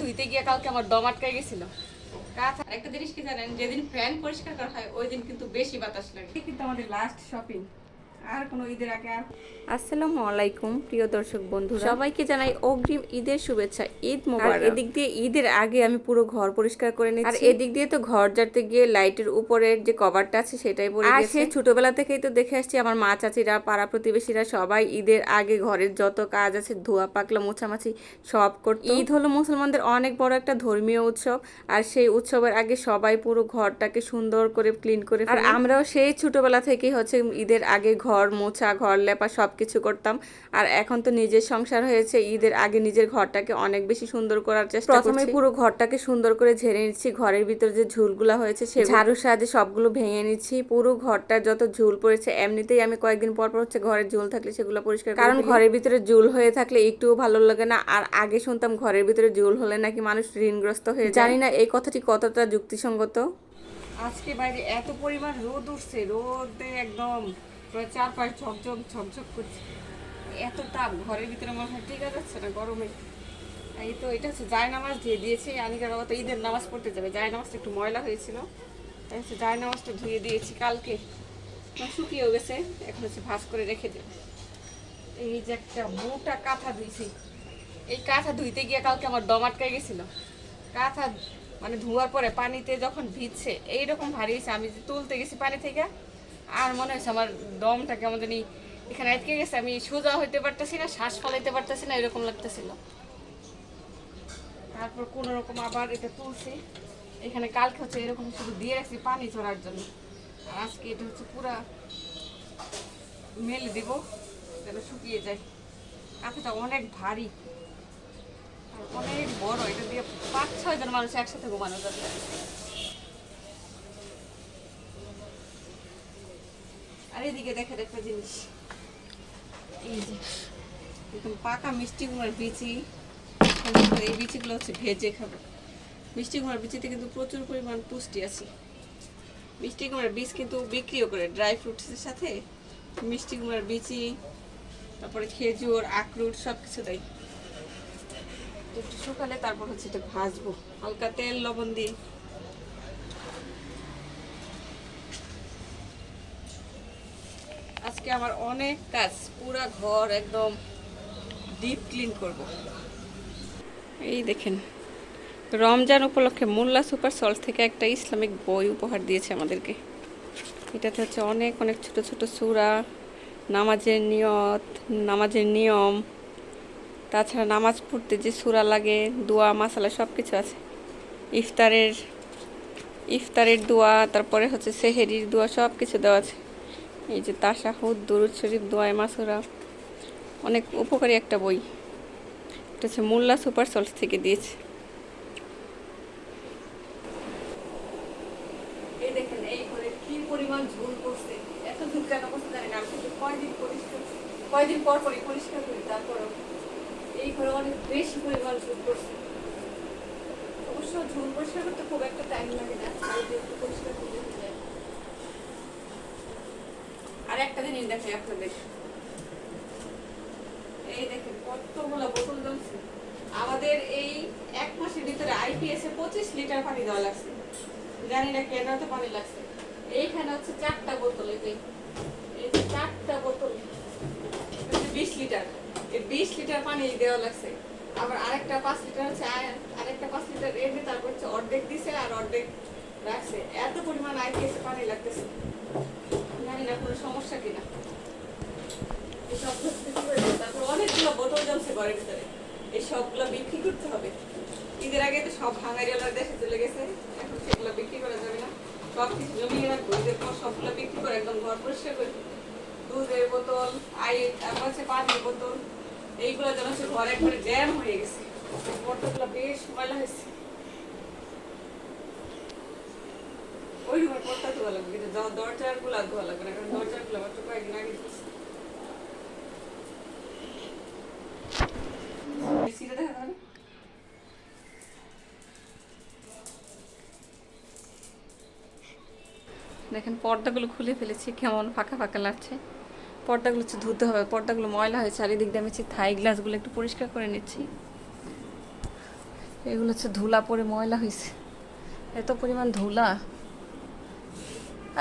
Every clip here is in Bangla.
ধুইতে গিয়ে কালকে আমার দম আটকাই গেছিল। একটা জিনিস কি জানেন? যেদিন ফ্যান পরিষ্কার করা হয়, ওই দিন কিন্তু বেশি বাতাস লাগে। কিন্তু আমাদের লাস্ট শপিং আর কোনো ঈদের আগে আর? আসসালামু আলাইকুম প্রিয় দর্শক বন্ধুরা। সবাইকে জানাই অগ্রিম ঈদের শুভেচ্ছা। ঈদ মোবারক। এদিক দিয়ে ঈদের আগে আমি পুরো ঘর পরিষ্কার করে নিচ্ছি। আর এদিক দিয়ে তো ঘর ঝাড়তে গিয়ে লাইটের উপরের যে কভারটা আছে সেটাই পড়ে সেই ছোটবেলা থেকেই তো দেখে আসছি আমার মা চাচিরা পাড়া প্রতিবেশীরা সবাই ঈদের আগে ঘরের যত কাজ আছে ধোয়া পাকলা মোছামাছি সব করতো। ঈদ হলো মুসলমানদের অনেক বড় একটা ধর্মীয় উৎসব। আর সেই উৎসবের আগে সবাই পুরো ঘরটাকে সুন্দর করে ক্লিন করে আর আমরাও সেই ছোটবেলা থেকেই হচ্ছে ঈদের আগে ঘর মোছা ঘর লেপা সব কিছু করতাম। আর এখন তো নিজের সংসার হয়েছে ঈদের আগে নিজের ঘরটাকে অনেক বেশি সুন্দর করার চেষ্টা প্রথমে পুরো ঘরটাকে সুন্দর করে ঝেড়ে নিচ্ছি ঘরের ভিতর যে ঝুলগুলো হয়েছে সে ঝাড়ুর সাহায্যে সবগুলো ভেঙে নিচ্ছি পুরো ঘরটা যত ঝুল পড়েছে এমনিতেই আমি কয়েকদিন পর পর হচ্ছে ঘরের ঝুল থাকলে সেগুলো পরিষ্কার কারণ ঘরের ভিতরে ঝুল হয়ে থাকলে একটুও ভালো লাগে না আর আগে শুনতাম ঘরের ভিতরে ঝুল হলে নাকি মানুষ ঋণগ্রস্ত হয়ে যায়। জানি না এই কথাটি কতটা যুক্তিসঙ্গত? আজকে বাইরে এত পরিমাণ রোদ উঠছে রোদে একদম প্রায় চার পাঁচ ঝকঝক ঝকঝক করছে। এত তাপ, ঘরের ভিতরে মনে হয় টিকা যাচ্ছে না গরমে। এই তো, এটা হচ্ছে জায় নামাজ দিয়ে দিয়েছে আনিকার বাবা তো ঈদের নামাজ পড়তে যাবে। জায় নামাজটা একটু ময়লা হয়েছিল। তাই হচ্ছে জায় নামাজটা ধুয়ে দিয়েছি কালকে। শুকিয়েও গেছে, এখন হচ্ছে ভাজ করে রেখে দেবো। এই যে একটা মোটা কাঁথা ধুইছি। এই কাঁথা ধুইতে গিয়ে কালকে আমার দম আটকাই গেছিল। কাঁথা মানে ধোয়ার পরে পানিতে যখন ভিজছে, এইরকম ভারী হয়েছে। আমি তুলতে গেছি পানি থেকে আর মনে হচ্ছে আমার দমটা কেমন জানি এখানে আটকে গেছে, আমি সোজা হইতে পারতেছি না, শ্বাস ফলাইতে পারতেছি না, এরকম লাগতেছিল। তারপর কোনো রকম আবার এটা তুলছি। এখানে কালকে হচ্ছে এরকম শুধু দিয়ে রাখছি পানি চড়ার জন্য। আর আজকে এটা হচ্ছে পুরা মেলে দিব, যেন শুকিয়ে যায়। কাঁথাটা অনেক ভারী। আর অনেক বড়, এটা দিয়ে পাঁচ ছয় জন মানুষ একসাথে ঘুমানো যাবে। আর এদিকে দেখেন একটা জিনিস। এই যে একদম পাকা মিষ্টি কুমার বিচি। এই বিচিগুলো হচ্ছে ভেজে খাব। মিষ্টি কুমার বিচিতে কিন্তু প্রচুর পরিমাণ পুষ্টি আছে। মিষ্টি কুমার বীজ কিন্তু বিক্রিও করে ড্রাই ফ্রুটসের সাথে। মিষ্টি কুমার বিচি, তারপরে খেজুর, আখরুট সব কিছু দেয়। একটু শুকালে তারপর হচ্ছে এটা ভাজবো। হালকা তেল, লবণ দিয়ে। আজকে আমার অনেক কাজ, পুরা ঘর একদম ডিপ ক্লিন করব। এই দেখেন, রমজান উপলক্ষে মোল্লা সুপার সল্ট থেকে একটা ইসলামিক বই উপহার দিয়েছে আমাদেরকে। এটাতে হচ্ছে অনেক অনেক ছোট ছোট সূরা, নামাজের নিয়ত, নামাজের নিয়ম, তাছাড়া নামাজ পড়তে যে সূরা লাগে, দোয়া, মাসালা সব কিছু আছে। ইফতারের ইফতারের দোয়া, তারপরে হচ্ছে সেহেরির দোয়া সব কিছু দেওয়া আছে। এই যে তাশাহুদ দরুদ শরীফ, দোয়ায় মাসুরা। অনেক উপকারী একটা বই। এটা হচ্ছে মোল্লা সুপার সল্ট থেকে দিয়েছে। পরিমাণ এত কেন পরিষ্কার পর করি, তারপরও এই ঘরে অনেক বেশি পরিমাণ ঝুল পড়ছে। অবশ্য ঝুল পরিষ্কার করতে খুব একটা টাইম লাগে না পরিষ্কার হয়ে যায় আর একটা জিনিস দেখেন আপনাদের। এই দেখেন কতগুলো বোতল জমছে আমাদের এই এক মাসের ভিতরে আইপিএস এ পঁচিশ লিটার পানি দেওয়া লাগছে। জানি না কেন এত পানি লাগছে। এইখানে হচ্ছে চারটা বোতল, এই চারটা বোতল। বিশ লিটার। এই বিশ লিটার পানি দেওয়া লাগছে। আবার আরেকটা পাঁচ লিটার হচ্ছে আরেকটা পাঁচ লিটার এনে তারপর হচ্ছে অর্ধেক দিছে আর অর্ধেক রাখছে। এত পরিমাণ আইপিএস পানি লাগতেছে। জানি না, কোনো সমস্যা কিনা। তারপর অনেকগুলো বোতল জমছে ঘরের ভিতরে। এই সবগুলো বিক্রি করতে হবে। ঈদের আগে তো সব ভাঙারিওয়ালার দেশে চলে গেছে। এখন সেগুলো বিক্রি করা যাবে না। সব কিছু জমিয়ে রাখব। ঈদের পর সবগুলো বিক্রি করে একদম ঘর পরিষ্কার করে দুধের বোতল আই তারপর হচ্ছে পানির বোতল। এইগুলো যেন হচ্ছে ঘরে একবারে জ্যাম হয়ে গেছে। বোতলগুলো বেশ ময়লা হয়েছে। পর্দা দেখেন, পর্দাগুলো খুলে ফেলেছি, কেমন ফাঁকা ফাঁকা লাগছে। পর্দাগুলো হচ্ছে ধুতে হবে, পর্দাগুলো ময়লা হয়েছে চারিদিক দিয়ে আমি থাই গ্লাসগুলো একটু পরিষ্কার করে নিচ্ছি। এগুলো হচ্ছে ধুলা পরে ময়লা হয়েছে এত পরিমাণ ধুলা।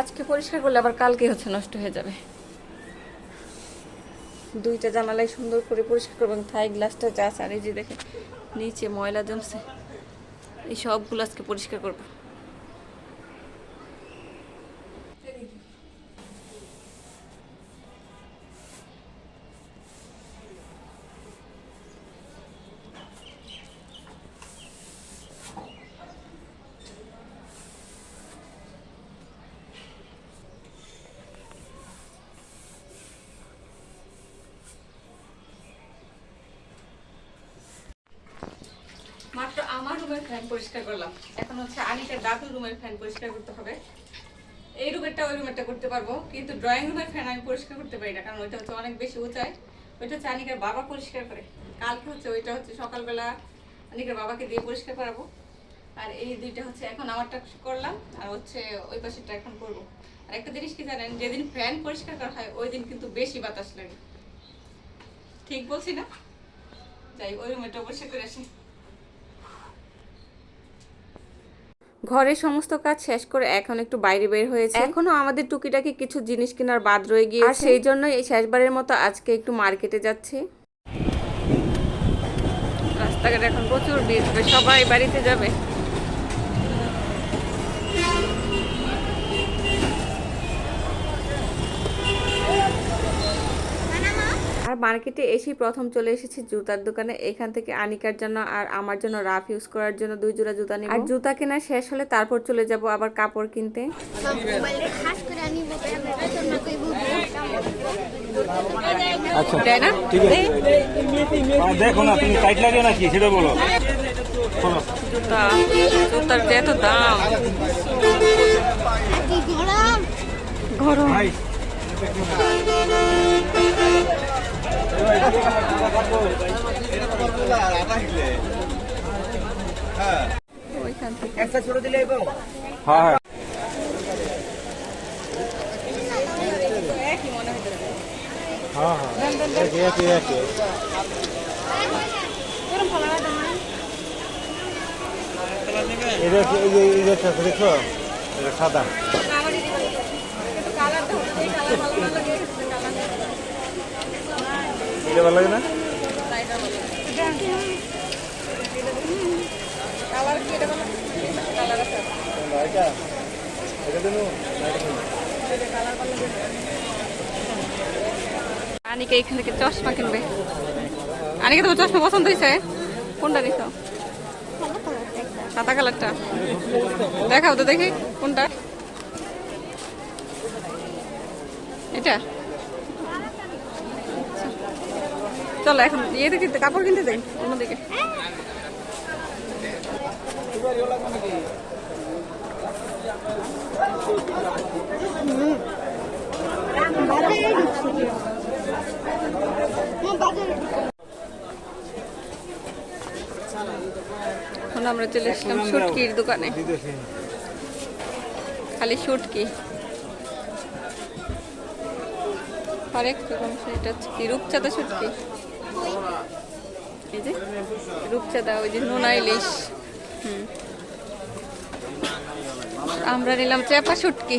আজকে পরিষ্কার করলে আবার কালকে হচ্ছে নষ্ট হয়ে যাবে। দুইটা জানালাই সুন্দর করে পরিষ্কার করবেন থাই গ্লাসটা চা আর যে দেখে নিচে ময়লা জমছে, এই সবগুলো আজকে পরিষ্কার করব মাত্র আমার রুমের ফ্যান পরিষ্কার করলাম। এখন হচ্ছে রুমের ফ্যান পরিষ্কার করতে হবে। এই রুমেরটা ওই রুমেরটা করতে পারব, কিন্তু ড্রয়িং রুমের ফ্যান আমি পরিষ্কার করতে পারি না, কারণ ওইটা হচ্ছে অনেক বেশি উঁচায়। ওইটা হচ্ছে বাবা পরিষ্কার করে। কালকে হচ্ছে ওইটা হচ্ছে সকালবেলা বাবাকে দিয়ে পরিষ্কার করাবো। আর এই দুইটা হচ্ছে এখন আমারটা করলাম, আর হচ্ছে ওই পাশেরটা এখন করব। আর একটা জিনিস কি জানেন, যেদিন ফ্যান পরিষ্কার করা হয়, ওই দিন কিন্তু বেশি বাতাস লাগে। ঠিক বলছি না? যাই, ওই রুমেরটা পরিষ্কার করে আসি। ঘরের সমস্ত কাজ শেষ করে এখন একটু বাইরে বের হয়েছে। এখনও আমাদের টুকিটাকি কিছু জিনিস কেনার বাদ রয়ে গিয়ে আর সেই জন্য এই শেষবারের মতো আজকে একটু মার্কেটে যাচ্ছে। রাস্তাঘাট এখন প্রচুর ভিড় সবাই বাড়িতে যাবে। আর মার্কেটে এসেই প্রথম চলে এসেছি জুতার দোকানে। এখান থেকে আনিকার জন্য আর আমার জন্য রাফ ইউজ করার জন্য দুই জোড়া জুতা নিব। আর জুতা কেনা শেষ হলে তারপর চলে যাব আবার কাপড় কিনতে। কইব আচ্ছা ঠিক আছে। দেখো না তুমি টাইট লাগে নাকি সেটা বলো। জুতার যে এত দাম। গরম। গরম হ্যাঁ হ্যাঁ। এটা সাদা আমারই দিবেন। কিন্তু কালারটা হচ্ছে এই কালার ভালো না লাগে কালার এটা ভালো লাগে না? আনিকে এখান থেকে চশমা কিনবে। আনিকে তোমার চশমা পছন্দ হয়েছে? কোনটা নিছো সাদা কালারটা। দেখাও তো দেখি কোনটা। এটা আচ্ছা। চলো এখন ইয়েতে কিনতে কাপড় কিনতে যাই অন্যদিকে এখন আমরা চলে এসলাম শুটকির দোকানে। খালি শুটকি হরেক রকম সেটা হচ্ছে কি? রূপচাঁদা শুটকি ওই যে আমরা নিলাম চেপা শুটকি।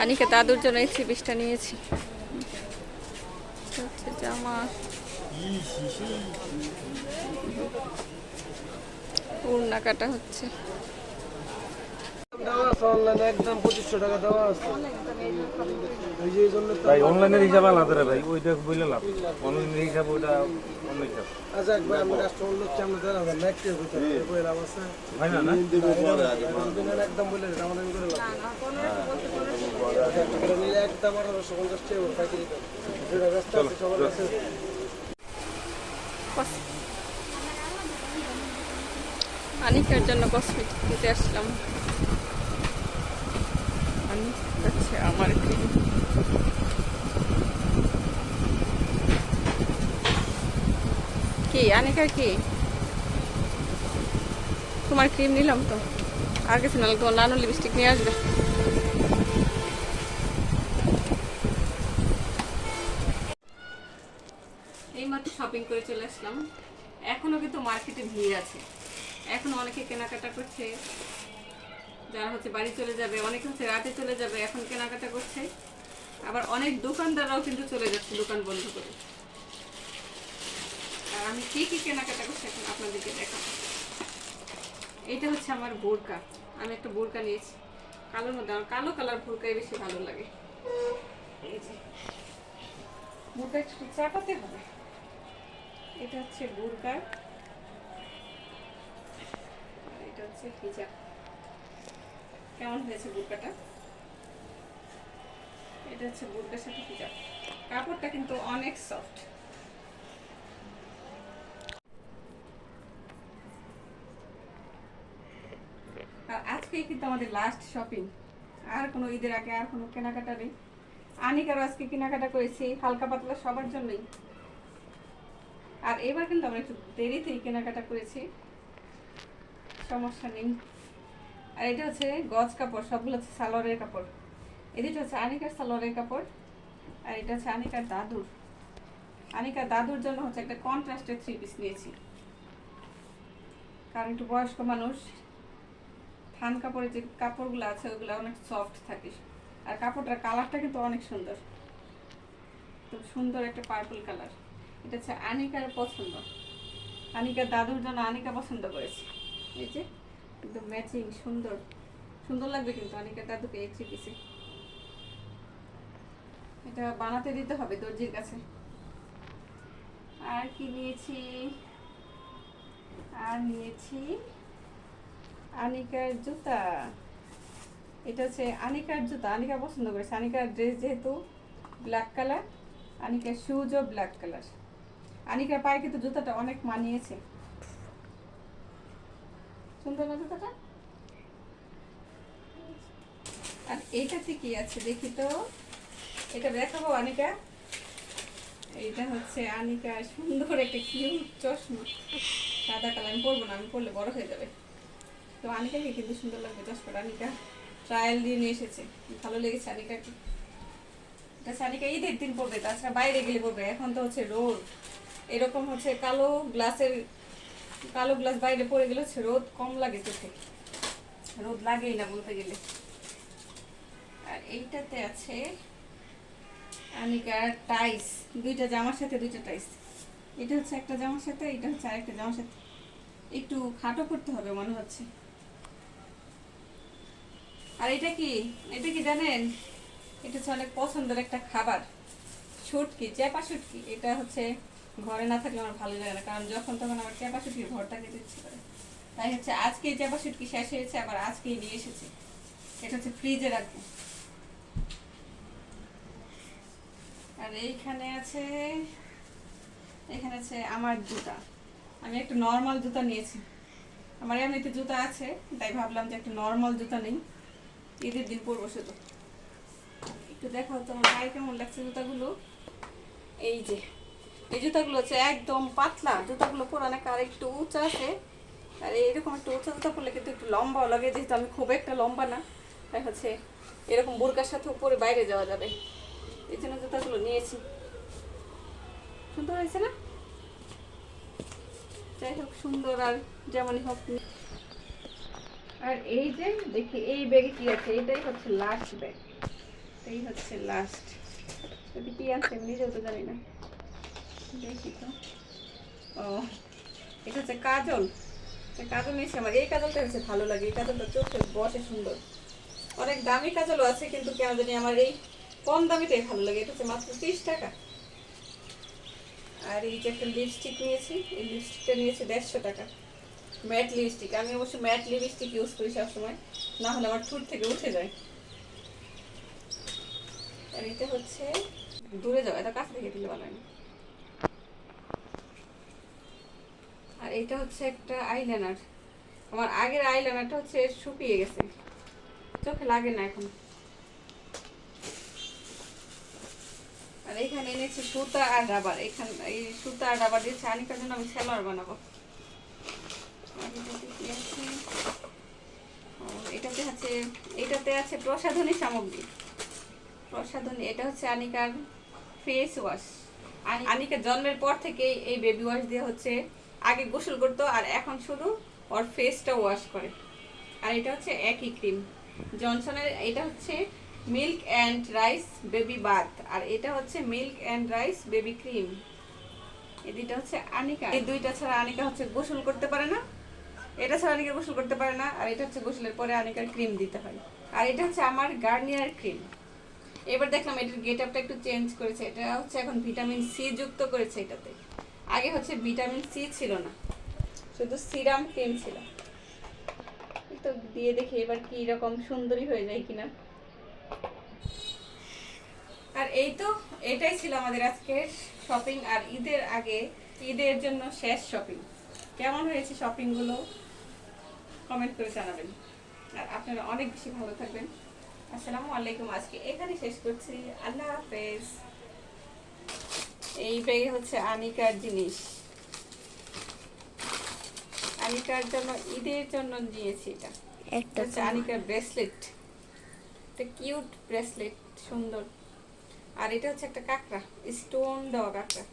আনিকে দাদুর জন্য এই পিসটা নিয়েছি। জামা। উড়না কাটা হচ্ছে। ভাই অনলাইনের হিসাব আলাদা রে ভাই ওইটা বললে লাভ। অনলাইনের হিসাব ওইটা অন্য হিসাব। আচ্ছা একবার আমি কাস্টমার লোক আমরা হাজার না লাভ আছে। না একদম বলে দিন আমাদের করে লাভ একটা করে একদম আঠারোশো পঞ্চাশ টাকা করে পাইকারি দাম যেটা ব্যস্ত আছে সবার কাছে। আনিকার জন্য কসমেটিক দিতে আসলাম আমি যাচ্ছে আমার কি আনিকার কি? তোমার ক্রিম নিলাম তো। আর কিছু নাহলে তোমার নানু লিপস্টিক নিয়ে আসবে। এইমাত্র শপিং করে চলে আসলাম। এখনও কিন্তু মার্কেটে ভিড় আছে। এখনও অনেকে কেনাকাটা করছে। যারা হচ্ছে বাড়ি চলে যাবে, অনেকে হচ্ছে রাতে চলে যাবে, এখন কেনাকাটা করছে। আবার অনেক দোকানদাররাও কিন্তু চলে যাচ্ছে দোকান বন্ধ করে। আর আমি কি কি কেনাকাটা করছি এখন আপনাদেরকে দেখাবো। এইটা হচ্ছে আমার বোরকা। আমি একটা বোরকা নিয়েছি। কালোর মধ্যে আমার কালো কালার বোরকাই বেশি ভালো লাগে। বোরকা একটু চাপাতে হবে। এটা হচ্ছে বোরকা। এটা হচ্ছে হিজাব। কেমন হয়েছে বোরকাটা এটা হচ্ছে বোরকার সাথে হিজাব কাপড়টা কিন্তু অনেক সফট আর কিন্তু আমাদের লাস্ট শপিং আর কোনো ঈদের আগে আর কোনো কেনাকাটা নেই। আনিকারও আজকে কেনাকাটা করেছি, হালকা পাতলা সবার জন্যই। আর এবার কিন্তু আমরা একটু দেরিতেই কেনাকাটা করেছি। সমস্যা নেই। আর এটা হচ্ছে গজ কাপড়, সবগুলো হচ্ছে সালোয়ারের কাপড়। এদিকে হচ্ছে আনিকার সালোয়ারের কাপড় আর এটা হচ্ছে আনিকার দাদুর। আনিকার দাদুর জন্য হচ্ছে একটা কন্ট্রাস্টের থ্রি পিস নিয়েছি। কারণ একটু বয়স্ক মানুষ, থান কাপড়ের যে কাপড়গুলো আছে ওগুলো অনেক সফট থাকে। আর কাপড়টার কালারটা কিন্তু অনেক সুন্দর। খুব সুন্দর একটা পার্পল কালার এটা হচ্ছে আনিকার পছন্দ। আনিকার দাদুর জন্য আনিকা পছন্দ করেছে। এই যে একদম ম্যাচিং সুন্দর। সুন্দর লাগবে কিন্তু আনিকার দাদুকে এই থ্রি এটা বানাতে দিতে হবে দর্জির কাছে। আর কি নিয়েছি? আর নিয়েছি আনিকার জুতা। এটা হচ্ছে আনিকার জুতা। আনিকা পছন্দ করেছে। আনিকার ড্রেস যেহেতু ব্ল্যাক কালার আনিকার শুজও ব্ল্যাক কালার আনিকার পায়ে কিন্তু জুতাটা অনেক মানিয়েছে। সুন্দর না জুতাটা আর এইটাতে কি আছে দেখি তো? এটা দেখাবো আনিকা। এইটা হচ্ছে আনিকা সুন্দর একটা কিউট চশমা। সাদা কালার, আমি পরবো না, আমি পরলে বড় হয়ে যাবে। তো আনিকাকে কিন্তু সুন্দর লাগবে চশমাটা, আনিকা। ট্রায়াল দিয়ে নিয়ে এসেছে। ভালো লেগেছে আনিকাকে। এটা আনিকা ঈদের দিন পড়বে তাছাড়া বাইরে গেলে পড়বে এখন তো হচ্ছে রোদ এরকম হচ্ছে কালো গ্লাসের কালো গ্লাস বাইরে পড়ে গেলে রোদ কম লাগে চোখে। রোদ লাগেই না বলতে গেলে। আর এইটাতে আছে আনিকার টাইস। দুইটা জামার সাথে দুইটা টাইস। এটা হচ্ছে একটা জামার সাথে, এটা হচ্ছে আরেকটা জামার সাথে। একটু খাটো করতে হবে মনে হচ্ছে। আর এটা কি? এটা কি জানেন? এটা হচ্ছে অনেক পছন্দের একটা খাবার। শুটকি, চেপা শুটকি। এটা হচ্ছে ঘরে না থাকলে আমার ভালো লাগে না, কারণ যখন তখন আমার চেপা ঘরটা খেতে ইচ্ছে করে। তাই হচ্ছে আজকে চেপা শুটকি শেষ হয়েছে, আবার আজকেই নিয়ে এসেছি। এটা হচ্ছে ফ্রিজে রাখব। আর এইখানে আছে, এখানে আছে আমার জুতা। আমি একটু নর্মাল জুতা নিয়েছি। আমার এমনিতে জুতা আছে, তাই ভাবলাম যে একটু নর্মাল জুতা নেই। ঈদের দিন পরবো শুধু। একটু দেখো তো আমার গায়ে কেমন লাগছে জুতাগুলো। এই যে। এই জুতাগুলো হচ্ছে একদম পাতলা। জুতাগুলো পরানো আর একটু উঁচা আছে, আর এরকম একটু উঁচা জুতা পরলে কিন্তু একটু লম্বাও লাগে, যেহেতু আমি খুব একটা লম্বা না। তাই হচ্ছে এরকম বোরকার সাথে উপরে বাইরে যাওয়া যাবে। এই জন্য জুতাগুলো নিয়েছি। সুন্দর হয়েছে না? যাই হোক, সুন্দর আর যেমনই হোক। আর এই যে দেখি, এই ব্যাগে কি আছে? এটাই হচ্ছে লাস্ট ব্যাগ এই হচ্ছে লাস্ট যদি কি আছে, আমি নিজেও তো জানি না। দেখি তো। ও, এটা হচ্ছে কাজল। কাজল নিয়েছি আমার এই কাজলটা হচ্ছে ভালো লাগে। এই কাজলটা চোখে বসে সুন্দর। অনেক দামি কাজলও আছে, কিন্তু কেন জানি আমার এই কম দামিটাই ভালো লাগে। এটা হচ্ছে মাত্র তিরিশ টাকা। আর এই যে একটা লিপস্টিক নিয়েছি। এই লিপস্টিকটা নিয়েছি দেড়শো টাকা। ম্যাট লিপস্টিক আমি অবশ্য ম্যাট লিপস্টিক ইউজ করি সবসময়। না হলে আমার ঠোঁট থেকে উঠে যায়। আর এটা হচ্ছে দূরে যাও, এটা কাছে থেকে দিলে ভালো না। আর এটা হচ্ছে একটা আইলাইনার আমার আগের আইলাইনারটা হচ্ছে শুকিয়ে গেছে। চোখে লাগে না এখন। আর এখানে এনেছি সুতা আর রাবার এখানে এই সুতা আর রাবার দিয়ে চানিকার জন্য আমি সেলোয়ার বানাবো। এটাতে আছে? এটাতে আছে প্রসাধনী সামগ্রী। প্রসাধনী এটা হচ্ছে আনিকার ফেস ওয়াশ আনিকার জন্মের পর থেকে এই বেবি ওয়াশ দিয়ে হচ্ছে। আগে গোসল করতো আর এখন শুধু ওর ফেসটা ওয়াশ করে। আর এটা হচ্ছে একই ক্রিম জনসনের এটা হচ্ছে milk and rice baby bath আর এটা হচ্ছে milk and rice baby cream এই দুইটা হচ্ছে আনিকা। এই দুইটা ছাড়া আনিকা হচ্ছে গোসল করতে পারে না। এটা ছাড়া আনিকা গোসল করতে পারে না। আর এটা হচ্ছে গোসলের পরে আনিকার ক্রিম দিতে হয়। আর এটা হচ্ছে আমার গার্নিয়ার ক্রিম এবার দেখলাম এটার গেট আপটা একটু চেঞ্জ করেছে। এটা হচ্ছে এখন ভিটামিন সি যুক্ত করেছে এটাতে। আগে হচ্ছে ভিটামিন সি ছিল না। শুধু সিরাম ক্রিম ছিল। তো দিয়ে দেখি এবার কি রকম সুন্দরী হয়ে যায় কিনা। আর এই তো এটাই ছিল আমাদের আজকের শপিং আর ঈদের আগে, ঈদের জন্য শেষ শপিং কেমন হয়েছে শপিংগুলো কমেন্ট করে জানাবেন। আর আপনারা অনেক বেশি ভালো থাকবেন। আসসালামু আলাইকুম, আজকে এখানে শেষ করছি। আল্লাহ হাফেজ। এই ব্যাগে হচ্ছে আনিকার জিনিস। আনিকার জন্য ঈদের জন্য নিয়েছি এটা। একটা হচ্ছে আনিকার ব্রেসলেট একটা কিউট ব্রেসলেট সুন্দর। আর এটা হচ্ছে একটা কাঁকড়া স্টোন দেওয়া কাঁকড়া।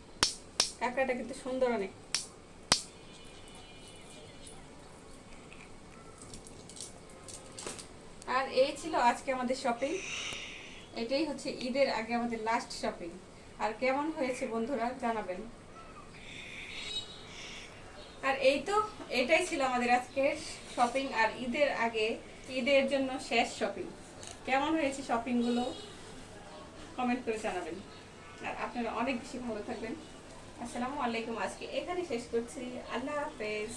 কাঁকড়াটা কিন্তু সুন্দর অনেক। আর এই ছিল আজকে আমাদের শপিং এটাই হচ্ছে ঈদের আগে আমাদের লাস্ট শপিং আর কেমন হয়েছে বন্ধুরা, জানাবেন। আর এই তো, এটাই ছিল আমাদের আজকের শপিং আর ঈদের আগে, ঈদের জন্য শেষ শপিং কেমন হয়েছে শপিংগুলো কমেন্ট করে জানাবেন। আর আপনারা অনেক বেশি ভালো থাকবেন। আসসালামু আলাইকুম, আজকে এখানে শেষ করছি। আল্লাহ হাফেজ।